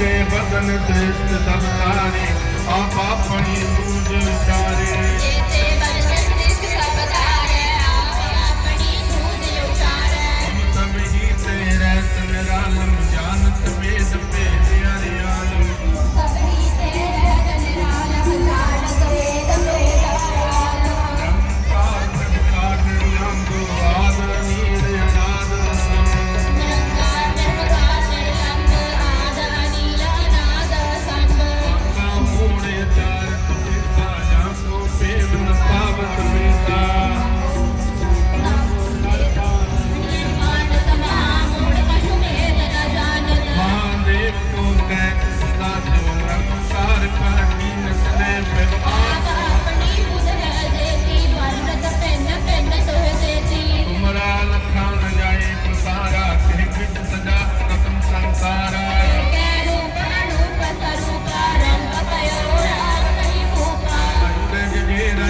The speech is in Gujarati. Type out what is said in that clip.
જે બદન શ્રેષ્ઠ સત્તારે આ પાપણી તું જ વિચારે.